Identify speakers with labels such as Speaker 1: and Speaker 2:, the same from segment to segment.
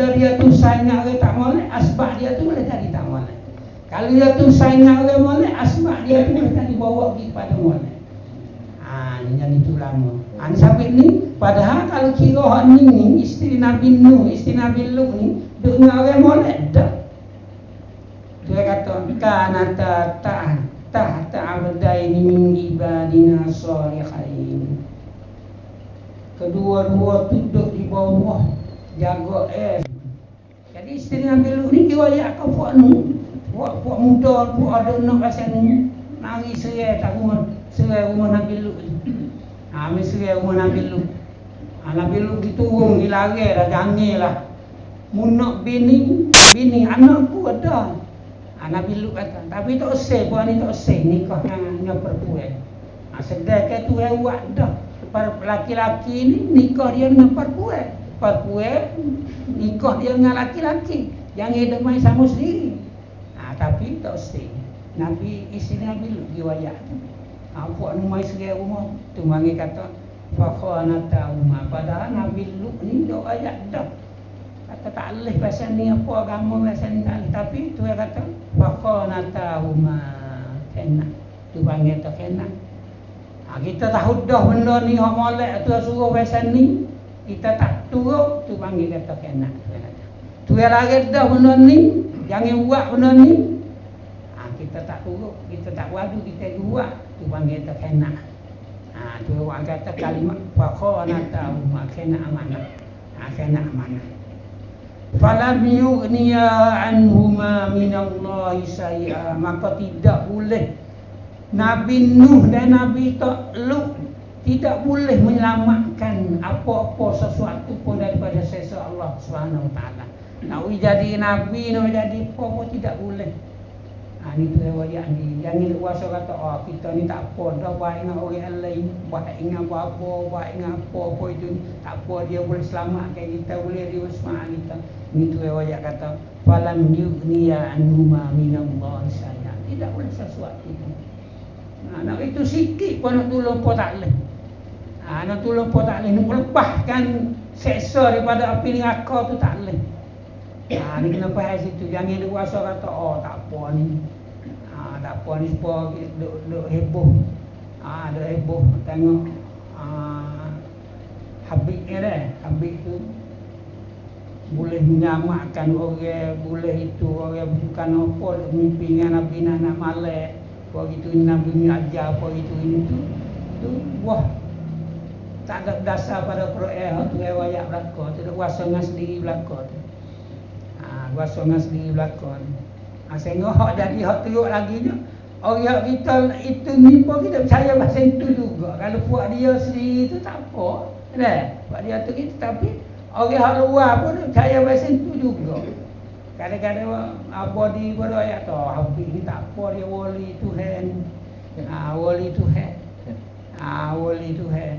Speaker 1: bila dia tu sangat orang tak molek, asbab dia tu boleh jadi tak molek. Kalau dia tu sangat orang molek, asbab dia tu boleh jadi bawa pergi kepada molek. Ha, ni yang itu lama. Ha, ni sampai ni, padahal kalau kira hak ni, ni isteri Nabi Nuh, isteri Nabi Lut ni, duduk dengan orang molek, dah. Dia kata kanata ta tahta abdaini min ibadina salihin. Kedua-dua duduk di bawah jaga es. Jadi isteri Lut ni dia ayat kau puak nu. Puak puak muda, puak ada nak rasa ni. Nangis serai tak rumah, serai rumah Nabi Lut. Ha, ambil serai rumah Nabi Lut. Ha, Nabi Lut diturun, dilari dah jangil lah. Munak bini, bini anak pun ada. Ha, Nabi Lut kata, tapi tak usah, buat ni tak usah nikah dengan, dengan perempuan. Ha, sedangkan tu yang buat dah. Laki-laki ni nikah dia dengan perempuan. Perempuan nikah dia dengan laki-laki. Jangan hidup main sama sendiri. Ha, tapi tak usah. Nabi isteri Nabi dia wayak. Ha, ni main sendiri rumah. Tu mari kata, Fakhanata umma. Padahal Nabi Lut ni dia wayak dah. Kata tak boleh pasal ni apa agama pasal ni tak. Tapi tu yang kata Fakhanata umma. Kena. Tu panggil tu kena. Ha, kita tahu dah benda ni hak molek tu yang suruh pasal ni. Kita tak turut tu panggil kata kena. Tu yang kata. Lagi dah benda ni. Jangan buat benda ni. Ha, kita tak turut. Kita tak wadu kita buat. Tu panggil tu kena. Ha, tu orang kata kalimat Fakhanata umma. Kena amanah. Ha, kena amanah. Falam yughniya anhuma minallahi syai'a maka tidak boleh Nabi Nuh dan Nabi Lut tidak boleh menyelamatkan apa-apa sesuatu pun daripada sesa Allah Subhanahu Wa Taala. Nak jadi nabi, nak jadi apa pun tidak boleh. Ha, ni tu riwayat ni. Jangan kuasa kata, oh kita ni tak apa dah baik dengan orang lain. Baik dengan apa-apa, baik dengan apa-apa itu. Tak apa dia boleh selamatkan kita, boleh selamat kita. Ni tu riwayat kata, Falam yughniya anhuma minallahi syai'an. Tidak boleh sesuatu pun. Ha, nak itu sikit pun nak tolong pun tak boleh. Ha, nak tolong pun tak boleh. Nak lepaskan seksa daripada api neraka tu tak boleh. Ha, ni kena faham situ. Jangan dia kuasa kata, oh tak apa ni. Ha, tak apa ni sebab duk, duk heboh. Ha, duk heboh. Tengok ha, Habib ni dah. Habib tu boleh menyelamatkan orang, boleh itu orang bukan apa, mimpi dengan Nabi nak malak. Apa gitu Nabi ni ajar apa gitu ini tu. Tu wah tak ada dasar pada Quran tu riwayat belaka tu dak kuasa dengan sendiri belaka tu. Ha kuasa dengan sendiri belaka ni. Ha sehingga hak jadi hak teruk lagi ni orang kita itu ni pun kita percaya pasal itu juga. Kalau buat dia sendiri tu tak apa. Kan? Buat dia tu kita tapi orang hak luar pun percaya pasal itu juga. Kadang-kadang apa di pada ayat tu Habib ni tak apa dia wali Tuhan. Ha wali Tuhan. Ha wali Tuhan.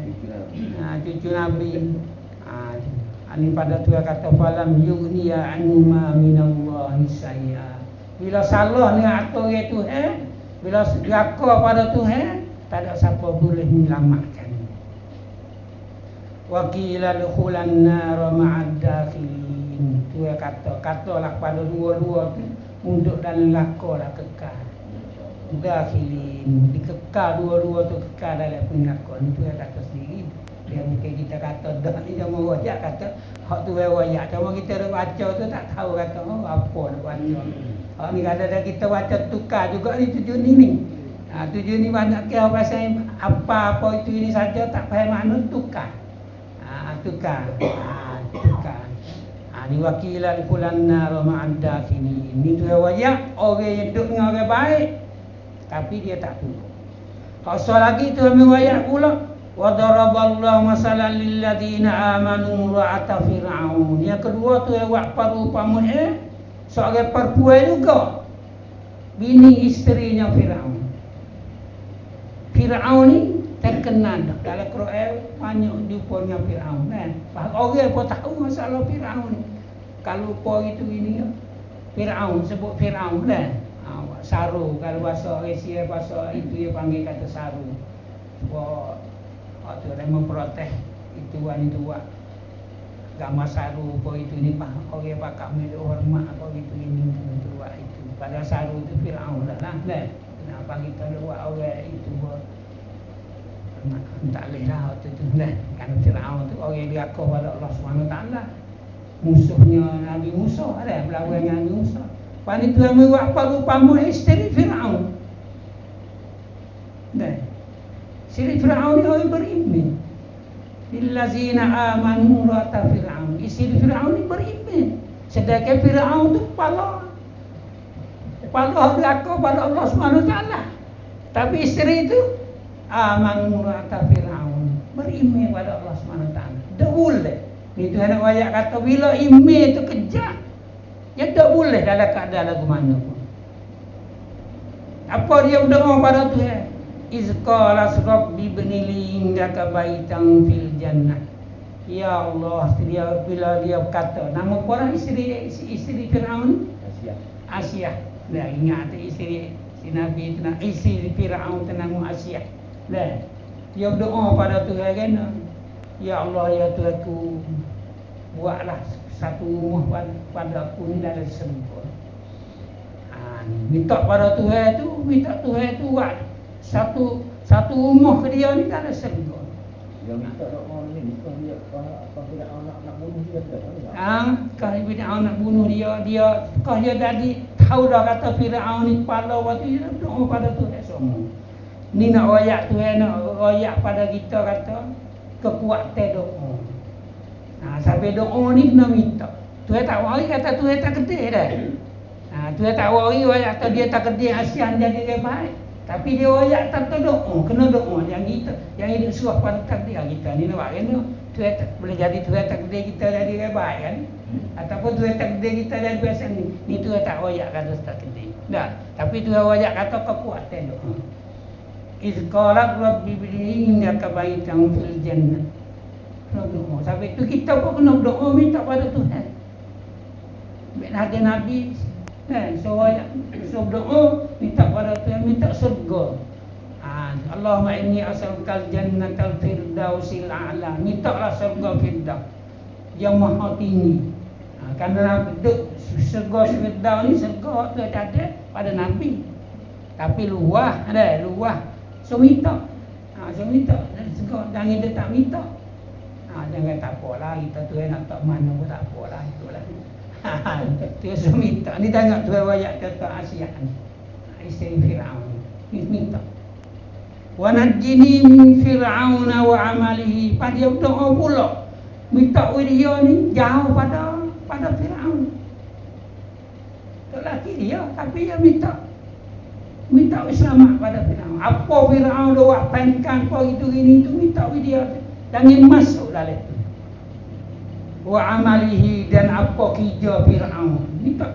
Speaker 1: Ha cucu Nabi. Ha ini pada tu yang kata falam yughniya anuma minallahi syai'a. Bila salah ni atur dia Tuhan, bila diraka pada Tuhan, tak ada siapa boleh menyelamatkan. Wa qila dukhulan nar ma'ad dakhilin. Tu yang kata, katalah pada dua-dua tu untuk dalam neraka lah kekal. Dakhilin, dikekal dua-dua tu kekal dalam neraka. Ni tu yang kata sendiri. Dia mungkin kita kata dah ni jangan rojak kata hak tu riwayat. Cuma kita dah baca tu tak tahu kata oh apa nak baca. Hak ni kadang-kadang kita baca tukar juga ni tujuh ni ni. Ha, tujuh ni banyak kira pasal apa-apa itu ini saja tak faham makna tukar. Ha, tukar. Ha, tukar. Ha, ni wakilan kulan nar ma'adda sini. Ni tu riwayat orang yang duduk dengan orang baik tapi dia tak turut. Hak lagi tu riwayat pula daraballahu masalan lil ladina amanu ra'ata fir'aun. Yang kedua tu riwayat perumpamaan eh seorang perempuan juga bini isterinya Firaun. Firaun ni terkenal dalam Quran banyak dengan Firaun kan. orang pun tahu masalah Firaun ni. Kalau apa itu ini ya. Firaun sebut Firaun lah. Saru kalau bahasa Asia bahasa itu dia panggil kata saru. Sebab waktu dia memprotes itu wan itu buat. Gambar saru apa itu ni pak. Orang pakak milik hormat apa itu ini buat itu. Pada saru itu Firaun lah lah. Kenapa kita buat orang itu buat tak boleh lah waktu tu kan? Kerana Fir'aun tu orang dia pada Allah SWT Musuhnya Nabi Musa ada berlawan dengan Nabi Musa. Tu yang buat apa rupamu isteri Fir'aun. Dan Isteri Fir'aun ni orang beriman. Illazina amanu rata Fir'aun. Isteri Fir'aun ni beriman. Sedangkan Fir'aun tu kepala. Kepala dia akau pada Allah SWT Tapi isteri itu amanu rata Fir'aun. Beriman pada Allah SWT tak boleh. Itu anak wayak kata bila iman itu kejap dia tak boleh dalam keadaan lagu mana pun. Apa dia berdoa pada Tuhan izqala rabbi binili indaka baitan fil jannah. Ya Allah dia bila dia kata nama orang isteri isteri Firaun? Asia Asia dah ingat isteri si Nabi itu nak isteri Firaun tu nama Asia Nah, dia berdoa pada Tuhan kan. Ya Allah ya Tuhanku, buatlah satu rumah pada aku ni dalam surga. Ha, minta pada Tuhan tu, minta Tuhan tu buat satu satu rumah ke dia ni dalam surga.
Speaker 2: Dia minta doa ni, kau dia kau tidak nak nak bunuh dia ke?
Speaker 1: Ah, kalau Firaun nak bunuh dia, dia kau dia tadi tahu dah kata Firaun ni kepala waktu dia doa pada Tuhan semua. Ni nak royak tu nak royak pada kita kata kekuatan doa. Ha, sampai doa ni kena minta. Tu tak wari kata tu tak kedai dah. Ha, tu tak wari royak kata dia tak kedai asian jadi dia baik. Tapi dia royak tak doa, kena doa yang kita yang hidup suah pada takdir kita ni nak kan tu boleh jadi tu tak kedai kita jadi baik kan. Ataupun tu tak kedai kita jadi biasa ni. Ni tu tak royak kata tak kedai. Dah. Tapi tu royak kata kekuatan doa. Iz qalat rabbi bilini innaka baitan fil jannah. Doa. Sampai itu kita pun kena berdoa minta pada Tuhan. Bila ada Nabi kan so so berdoa minta pada Tuhan minta surga. Ha, Allahumma inni as'alukal jannatal firdausil a'la. Minta lah surga firdaus yang maha tinggi. Ha, kerana surga firdaus ni surga waktu ada pada Nabi. Tapi luah ada luah So minta. Ha, so minta. Jangan dia tak minta. Ha, jangan tak apalah. Kita tu nak tak mana pun tak apalah. Itulah. Dia so minta. Ni tengok tu ayat kata Asia isteri Fir'aun ni. Minta. Wa najjini min Fir'aun wa amalihi. Pada dia berdoa pula. Minta dia ni jauh pada pada Fir'aun. Tak laki dia. Tapi dia minta minta selamat pada Firaun. Apa Firaun dia buat penkan apa itu ini itu minta dia jangan masuk dalam itu. Wa amalihi dan apa kerja Firaun. Minta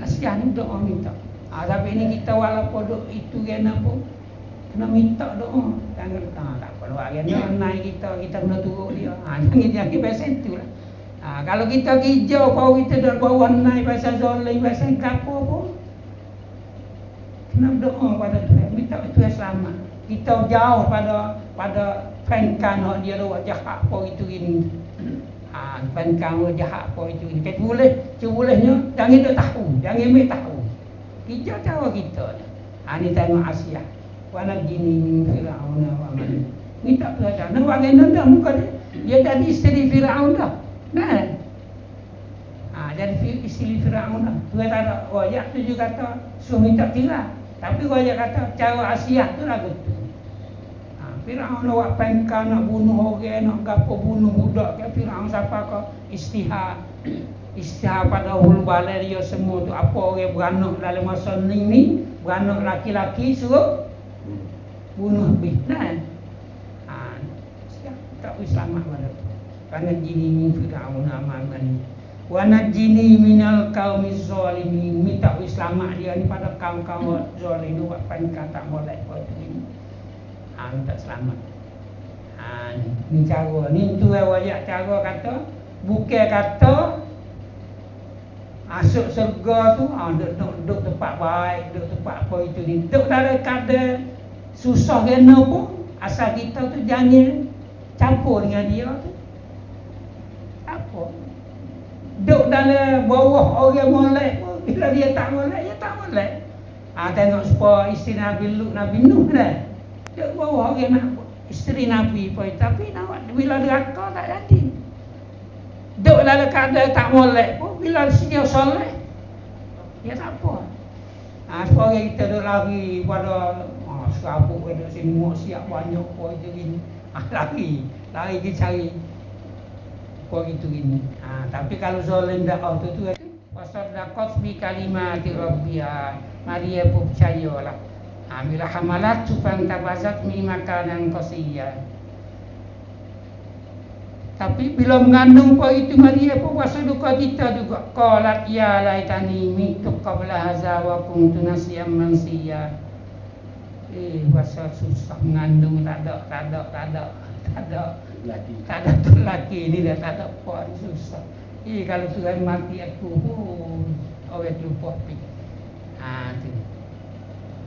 Speaker 1: kasihan doa minta. Ah tapi ini kita walaupun doa itu kan apa kena minta doa. Jangan ah, tak perlu agen naik kita kita kena turun dia. Ah jangan jangan biasa itulah. Ah kalau kita kerja apa kita dah bawa naik pasal zalim pasal kapo pun nak doa pada Tuhan minta Tuhan selamat kita jauh pada pada fenkan dia buat jahat apa itu ini ha fenkan dia jahat apa itu? Ini kita boleh bolehnya jangan dia tahu jangan ambil tahu. Kita tahu kita ha ni tengok Asia wana gini Firaun wa man minta Tuhan nak bagi nanda muka dia. Dia jadi isteri Firaun dah. Nah ha jadi isteri Firaun dah. Tuhan tak ada ya tu juga kata suami tak kira. Tapi dia kata cara Asia tu lah betul. Ha, Fir'aun buat pengkar, nak bunuh orang, nak gapo bunuh budak. Kan Fir'aun siapa ke istihar. Istihar pada hulu balai dia semua tu. Apa orang beranak dalam masa ni ni. Beranak laki-laki suruh bunuh bihnan. Ha, siap tak selamat pada tu. Kerana jini Fir'aun amal ni wa najini minal qaumi zalimin minta selamat dia ni pada kaum-kaum zalim buat panik tak boleh ha minta selamat. Ha ni, ni cara. Ni tu yang wajak cara kata. Bukan kata Masuk surga tu ha, duduk, duduk, duduk tempat baik Duduk tempat apa itu ni. Duduk dalam kadar susah kena pun Asal kita tu jangan campur dengan dia tu. Apa. Duduk dalam bawah orang molek pun Bila dia tak molek, dia tak molek. Ha, Tengok supaya isteri Nabi Lut, Nabi Nuh dah Duduk bawah orang nak isteri Nabi pun. Tapi nak, bila deraka tak jadi. Duduk dalam keadaan tak molek pun Bila sedia soleh Ya tak apa. Ha, Supaya kita duduk lari pada ha, Serabut pada sini Muak siap banyak apa itu gini. Ha, Lari. Lari pergi cari. Apa itu gini. Ha, Tapi kalau soleh tak oh, tu tu. Pasal dakot bi kalimat Rabbia Maria pun percayalah Bila hamalat Supang tabazat mi makanan kosiyah tapi bila mengandung apa itu Maria pun puasa duka kita juga. Qalat ya laitani mitu qabla hadza wa kuntu nasiyan mansiya. Eh puasa susah mengandung tak ada, tak ada, tak ada. Tak ada
Speaker 2: laki.
Speaker 1: Tak ada tu laki ni dah tak ada apa susah. Eh kalau Tuhan mati aku pun orang lupa pi. Ha tu.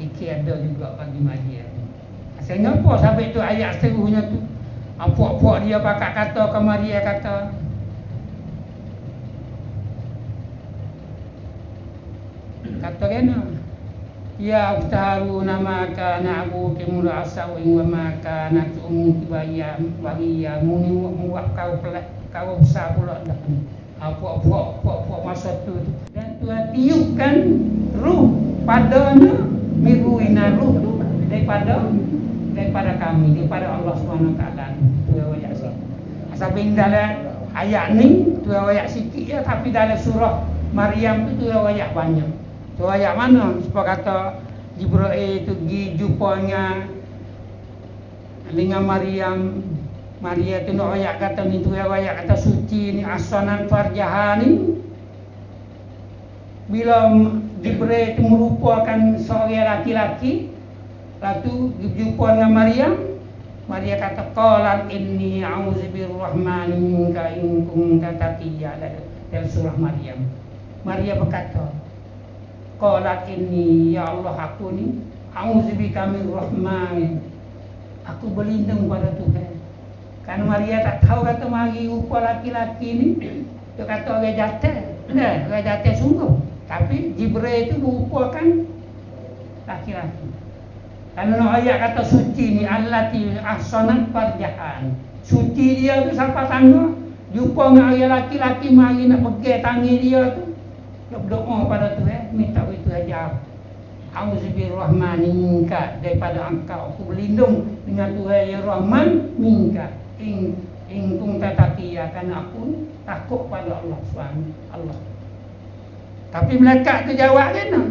Speaker 1: Fikir ada juga bagi Maria. Asalnya apa sampai tu ayat seterusnya tu? Puak-puak dia pakat kata ke Maria kata Kata kena Ya uftaru nama kana abu kimur asawin wa maka nak umum kibaya bagiya muni muak kau pelak kau besar pula dah ni. Apa apa apa apa masa tu dan Tuhan tiupkan ruh padanya miruina ruh tu daripada daripada kami daripada Allah Subhanahu taala tu ayat sampai dalam ayat ni tu ayat sikit ya tapi dalam surah Maryam tu tu ayat banyak. Tu ayat mana? Sebab kata Jibril tu pergi jumpanya dengan Maryam. Maria tu nak ayat kata ni tu ayat kata suci ni asanan farjaha ni bila Jibril itu merupakan seorang laki-laki Lalu jumpa dengan Maryam Maria kata qalat inni a'udzu birrahmani minka in kunta taqiyya dalam surah Maryam. Maria berkata qalat inni ya Allah aku ni a'udzu bika rahman. Aku berlindung pada Tuhan. Kan Maria tak tahu kata mari rupa laki-laki ni dia kata orang jatuh. Nah, orang jatuh sungguh. Tapi Jibril itu merupakan laki-laki. Kalau ayat kata suci ni allati ahsanat farjahan. Suci dia tu siapa tangga? Jumpa dengan ayat laki-laki mari nak pegang tangan dia tu. Dia berdoa pada Tuhan, minta itu aja. Auzubillahi minka daripada engkau aku berlindung dengan Tuhan yang Rahman minka. In in kunta taqiya kerana aku takut pada Allah Subhanahu Allah. Tapi malaikat tu jawab nak.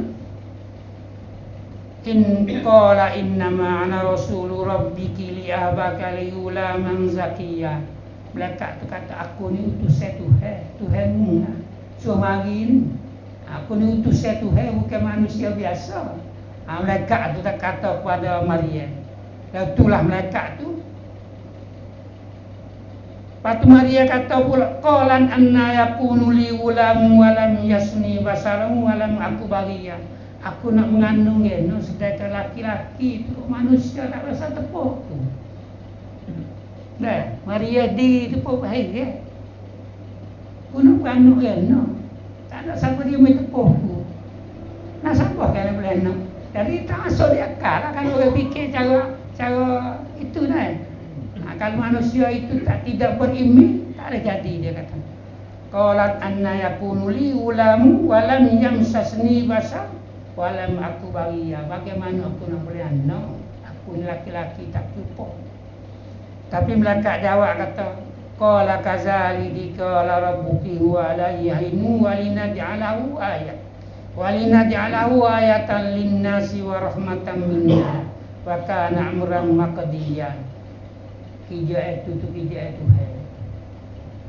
Speaker 1: In qala innama ana rasulu rabbiki li ahbaka li ulaman zakiya. Malaikat tu kata aku ni utusan Tuhan. Tuhanmu lah. So mari ni. Aku ni utusan Tuhan bukan manusia biasa. Ha, malaikat tu tak kata kepada Maria. Dan itulah malaikat tu Lepas tu Maria kata pula Qalan anna yakunu li ulamu walam yasni basalamu walam aku bariyah Aku nak mengandung dia. No, Sedangkan laki-laki tu Manusia tak rasa tepuk tu. Dah Maria di tepuk baik ya. Aku nak mengandung dia no. Tak ada siapa dia main tepuk tu. Nak siapa kan boleh no. Jadi tak masuk di akal lah Kalau orang fikir cara Cara itu kan nah, Kalau manusia itu tak tidak berimih Tak ada jadi dia kata Qalat anna yakunu li ulamu walam yamsasni basar Walam aku bagi ya, bagaimana aku nak boleh anak? Aku laki-laki tak cukup. Tapi melekat jawab kata, Qala kazali dikala rabbuki huwa alayya inu walina ja'alahu ayat. Walina ja'alahu ayatan linnasi wa rahmatan minna. Wa kana amran maqdiyan. Kija itu tu kija itu hai.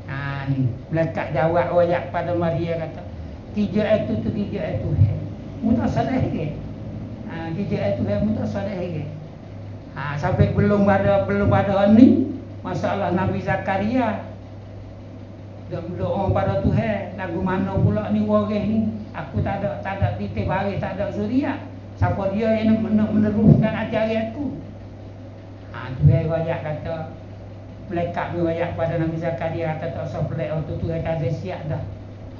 Speaker 1: Ha ni, melekat jawab ayat pada Maria kata, Kija itu tu kija itu hai mutasalah ke ha kita itu kan mutasalah ke ha sampai belum ada belum ada ni masalah Nabi Zakaria. Dia berdoa pada Tuhan lagu mana pula ni waris ni? Aku tak ada tak ada titik baris tak ada zuriat. Siapa dia yang meneruskan ajaran aku Tuhan banyak kata Melekat ni banyak pada Nabi Zakaria kata tak usah pelik waktu Tuhan tak ada siap dah.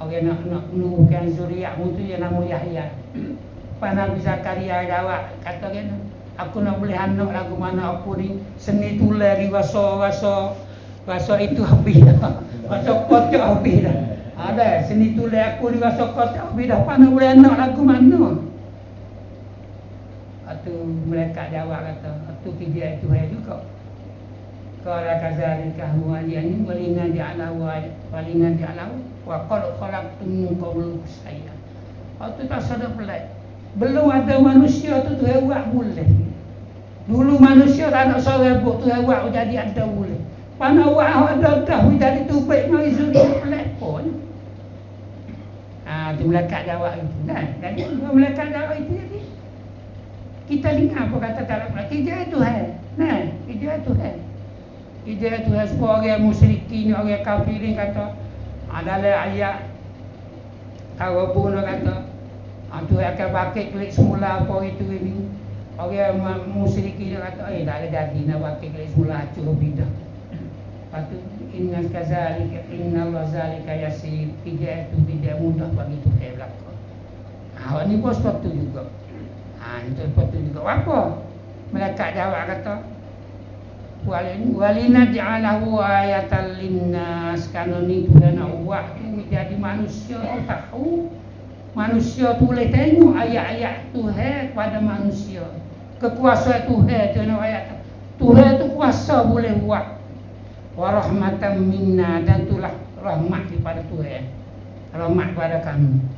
Speaker 1: Orang nak nak menurunkan zuriat mu tu yang nama Yahya. Lepas Nabi Zakaria jawab kata kan Aku nak boleh anak lagu mana aku ni? Seni tular ni rasa rasa Rasa itu habis dah. Rasa kotak habis dah. Ada seni tular aku ni rasa kotak habis dah. Nak boleh anak lagu mana Itu mereka jawab kata Itu kerja itu hai juga Qala kadzalika huwa yani walina ja'ala wa walina ja'ala wa qad khalaqtum min qablu sayya. Waktu tak sadar pelik. Belum ada manusia tu Tuhan buat boleh. Dulu manusia tak ada seorang buat Tuhan buat jadi ada boleh. Pana buat ada dah jadi tubik mari suri pelik pun. Ah tu melekat jawab itu. Kan? Jadi melekat jawab itu kita dengar apa kata tak nak kerja Tuhan. Nah, kerja Tuhan. Ide tu semua orang musyrikin, orang kafirin kata adalah ayat kalau pun kata tu akan bakit klik semula apa itu ini orang musyrikin kata eh tak ada jadi nak bakit klik semula acur bidah lepas tu inna kazalika inna Allah zalika yasir. Ide itu tidak mudah bagi tu saya belakang. Ha, ni pun sepatu juga ha, itu sepatu juga. Apa? Mereka jawab kata walina ja'alahu ayatan linnas. Kalau ni Tuhan buat tu jadi manusia tu tahu. Manusia tu boleh tengok ayat-ayat Tuhan kepada manusia. Kekuasaan Tuhan tu nak ayat Tuhan tu kuasa boleh buat. Warahmatan minna dan itulah rahmat kepada Tuhan. Rahmat kepada kami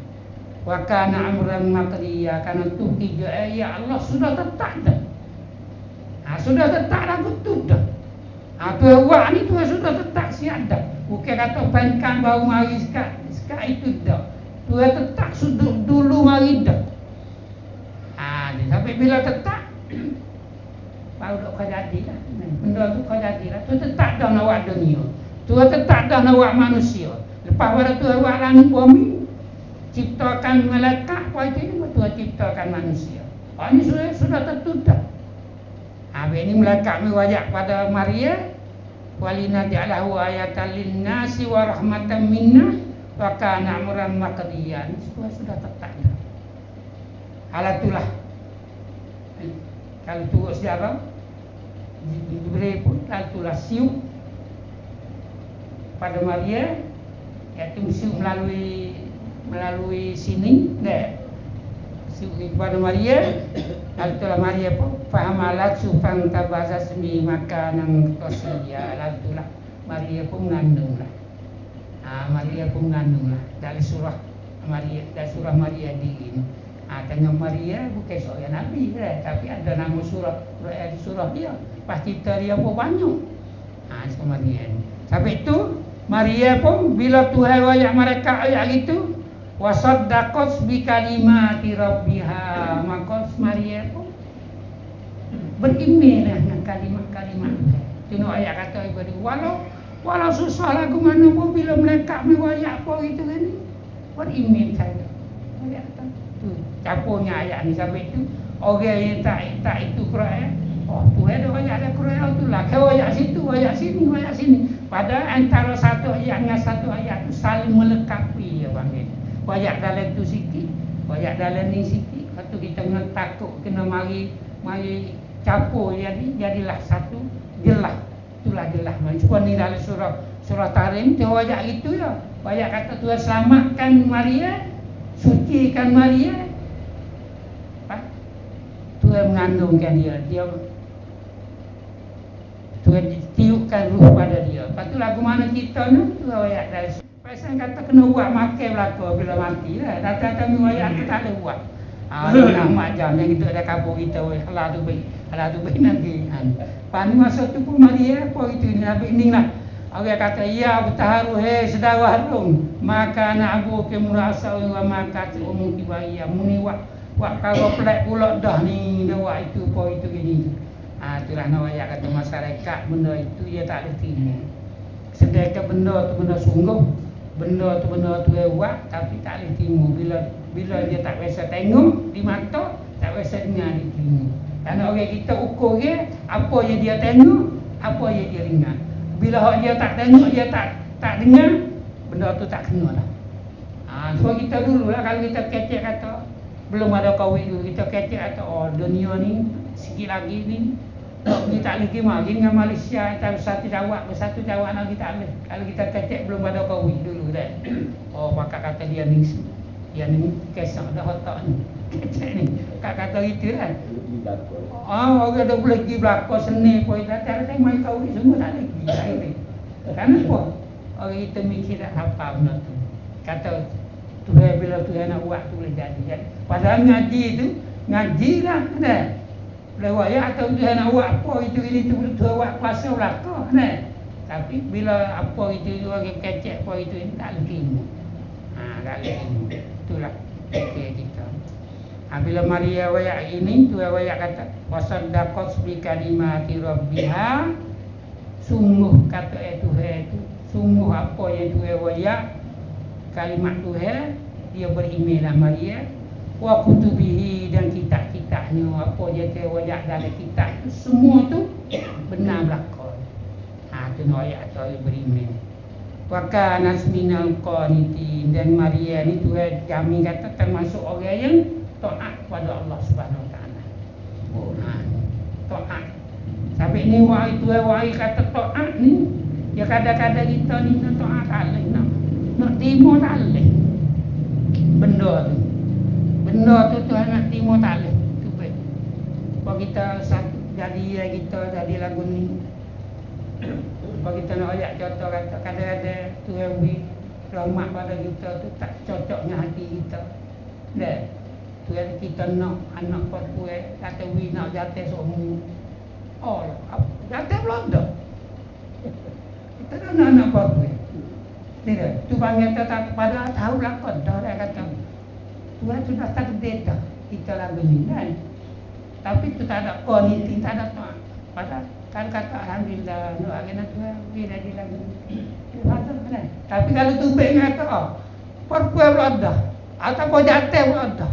Speaker 1: wa kana amran maqdiya karena tu tiga ayat Allah sudah tetap dah Ha, sudah tetap dah betul dah. Ha, tu buat ni tu sudah tetap siap dah. Bukan kata pangkang baru mari sekat. Sekat itu dah. Tu tetap sudah dulu mari dah. Ha, dia sampai bila tetap baru dok kau jadi lah. Benda tu kau jadi lah. Tu tetap dah nak buat dunia. Tu tetap dah nak buat manusia. Lepas pada tu buat langit bumi. Ciptakan melekat. Apa itu ni? Tu ciptakan manusia. Ha, ini sudah, sudah tertutup. Habis ini melekat wajak pada Maria walina ja'alahu ayatan linnasi wa rahmatan minna wa kana amran maqdiyan semua sudah tetap dah. Alatulah. Kalau turut sejarah Jibril pun alatulah siu pada Maria iaitu siu melalui melalui sini deh siu kepada Maria alatulah Maria pun fahamalat sufang tabaza semi makanan kosia lantulah Maria pun mengandung lah. Ha, Maria pun mengandung lah. Dari surah Maria dari surah Maria di ini ha, tengok Maria bukan seorang Nabi eh, tapi ada nama surah surah, surah dia. Pasti dia pun banyak. Ha, surah Maria sampai itu Maria pun bila Tuhan wayak mereka ayat itu wasaddaqat bi kalimati rabbiha. Maka Maria pun beriman dengan kalimat-kalimat Tengok ayat kata ibadah Walau walau susah lagu mana pun Bila melekat mewayak apa itu kan Beriman saja Ayat kata. Tu Capurnya ayat ni sampai itu Orang yang tak tak itu Quran Oh tu ada ayat ada Quran tu lah. Kau ayat situ, ayat sini, ayat sini. Pada antara satu ayat dengan satu ayat tu Saling melengkapi ya panggil Ayat dalam tu sikit Ayat dalam ni sikit. Lepas tu kita kena takut Kena mari Mari campur jadi jadilah satu jelah. Itulah jelah. Macam ni dalam surah surah tarim tu wajah itu ya wajah kata Tuhan selamatkan Maria sucikan Maria. Ha? Tuhan mengandungkan dia. Dia Tuhan tiupkan ruh pada dia. Lepas tu lagu mana kita ni? Tu wajah dari Pasal kata kena buat makan belaka bila mati lah. Datang-datang wajah tu tak ada buat. Ah, nak mak jam yang kita ada kabur kita halal tu baik. Halal tu baik nanti. Pan masa tu pun mari ya, apa itu ni habis ni lah. Orang kata ya bertaharu he sedara harum. Maka nak abu ke murasa wa maka tu umum kibaya. Muni wak wak karo pelak pula dah ni dah wak itu apa itu gini. Ha Ah itulah nak kata masyarakat benda itu dia tak boleh terima. Sedangkan benda tu benda sungguh, benda tu benda tu lewat tapi tak boleh terima bila bila dia tak biasa tengok di mata, tak biasa dengar di telinga. Kerana orang kita ukur dia apa yang dia tengok, apa yang dia dengar. Bila hak dia tak tengok, dia tak tak dengar, benda tu tak kena lah. Ha, sebab kita dulu lah kalau kita kecek kata belum ada kahwin dulu kita kecek kata oh dunia ni sikit lagi ni nak pergi tak lagi mah pergi dengan Malaysia kita satu jawab satu jawab nak kita boleh kalau kita kecek belum ada kahwin dulu dah oh maka kata dia ni dia ni kesang dah otak ni kecek ni kak kata itu kan. Ah, orang dah boleh pergi belakang seni pun tak ada main kahwin semua tak ada pergi tak. Kenapa? Orang kita mikir tak apa benda tu. Kata Tuhan bila Tuhan nak buat tu boleh jadi. jadi. Padahal ngaji tu, ngaji lah kan. Lewat ya atau Tuhan nak buat apa itu ini tu Tuhan buat kuasa belakang kan. Tapi bila apa itu itu orang kecek apa itu ini tak lagi. Ha, tak lagi. Itulah fikir kita. Ha, bila Maria wayak ini tu wayak kata wasaddaqat bi kalimati rabbiha sungguh kata eh Tuhan itu sungguh apa yang Tuhan wayak kalimat Tuhan dia beriman lah Maria wa kutubihi dan kitab-kitabnya apa dia Tuhan wayak dalam kitab itu semua tu benar belakang ha tu ayat tu beriman wa kana minal qanitin dan Maria ni Tuhan jamin kata termasuk orang yang taat kepada Allah Subhanahu Wa Taala. Ha, taat. Sampai ni wahai tu wahai kata taat ni, ya kadang-kadang kita ni nak taat tak boleh nak. Nak terima tak. Benda tu. Benda tu Tuhan nak terima boleh. Tu baik. Kalau kita satu jadi ya kita jadi lagu ni. Kalau kita nak ayat contoh kata kadang-kadang Tuhan beri rahmat pada kita tu tak cocoknya hati kita. Dah. Tu yang kita nak anak perempuan kata we nak jatuh semua. Oh, jatuh Belanda. Kita nak nak anak perempuan. Tidak, tu panggil tak pada tahu lah kau dah kata. Tuhan sudah takdir dah kita lagu ni kan. Tapi tu tak ada koniti, tak ada apa. Pada kan kata alhamdulillah doa kena Tuhan dah di lagu? Tapi kalau tu baik kata oh, perempuan Belanda ataupun jatuh Belanda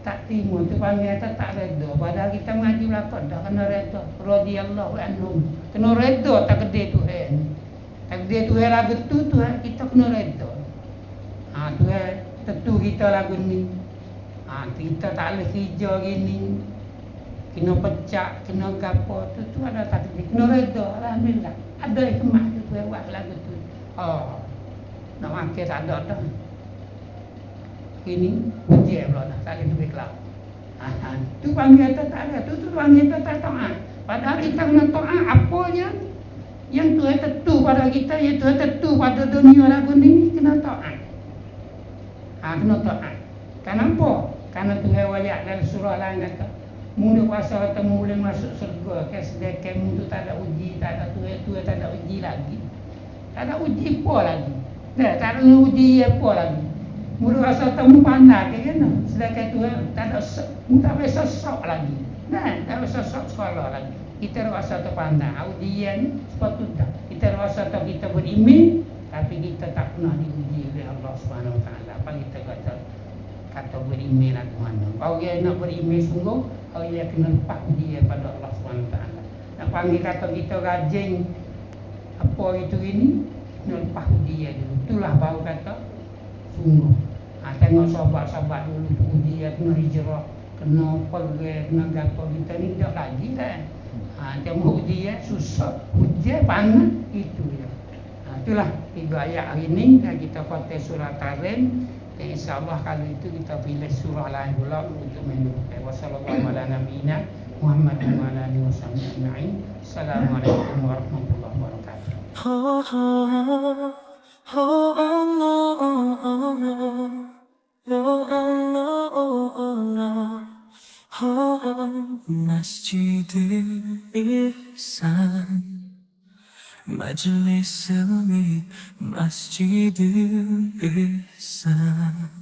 Speaker 1: tak terima tu panggil kata tak reda. Padahal kita mengaji belakang dah kena reda. Radhiyallahu anhum. Kena reda takdir Tuhan. Takdir Tuhan lagu tu Tuhan kita kena reda. Ha Tuhan tentu kita lagu ni. Ha kita tak boleh kerja gini. Kena pecah kena gapo. Tu tu ada takdir kena reda alhamdulillah. Ada hikmah tu Tuhan buat lagu tu. Oh nak makan tak ada dah. Ini ujian pula dah tak ada duit kelab. Ha, tu panggil kita tak ada, tu tu panggil kita tak taat. Padahal kita kena taat apa yang yang Tuhan tentu pada kita, yang Tuhan tentu pada dunia lagu ni kena taat. Kena taat. Kenapa? Karena Tuhan wayak dalam surah lain kata, Mula kuasa kata boleh masuk surga sedangkan mu tu tak ada uji, tak ada Tuhan, Tuhan tak ada uji lagi. Tak ada uji apa lagi. Dah, tak ada uji apa lagi. Mula rasa temu pandai ke kan? Sedangkan tu tak ada tak biasa sok lagi. Nah, tak biasa sok sekolah lagi. Kita rasa tu pandai. Ujian sepatutnya. Kita rasa tu kita beriman tapi kita tak pernah diuji oleh Allah Taala. Kita kata kata beriman lagu mana? Orang yang nak beriman sungguh, orang yang kena lepas ujian pada Allah Taala. Nak panggil kata kita rajin apa itu ini, kena lepas ujian dulu. Itulah baru kata sungguh. Ha, tengok sahabat-sahabat dulu tu uji ya, kena hijrah, kena pergi, kena gapo kita ni tak lagi kan. Ha, tengok ya, susah, uji panas, itu ya. Ha, itulah tiga ayat hari ni dan kita kata surah Tarim. Dan insyaAllah kalau itu kita pilih surah lain pula untuk mendukung. Wassalamualaikum warahmatullahi wabarakatuh. Assalamualaikum warahmatullahi wabarakatuh.
Speaker 3: Oh, oh, oh, oh, oh, oh, oh, Masjid Ihsan, Majlis Ilmi, Masjid Ihsan.